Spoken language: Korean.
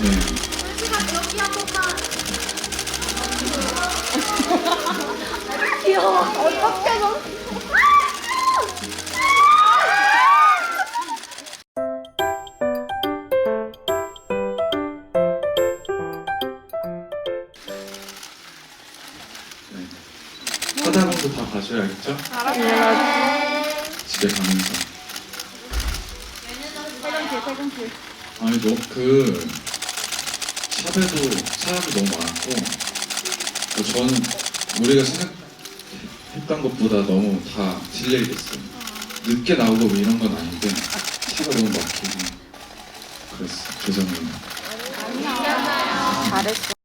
네. 여기 한 번만. 귀여워. 어떡해, 너. 네. 하다공도 다 봐줘야겠죠? 집에 가면서. 퇴근길, 퇴근길. 아니 너 그 샵에도 사람이 너무 많았고 뭐 저는 우리가 생각했던 것보다 너무 다 딜레이 됐어요. 늦게 나오고 뭐 이런 건 아닌데 차가 너무 막히고 그랬어. 죄송해요. 잘했어.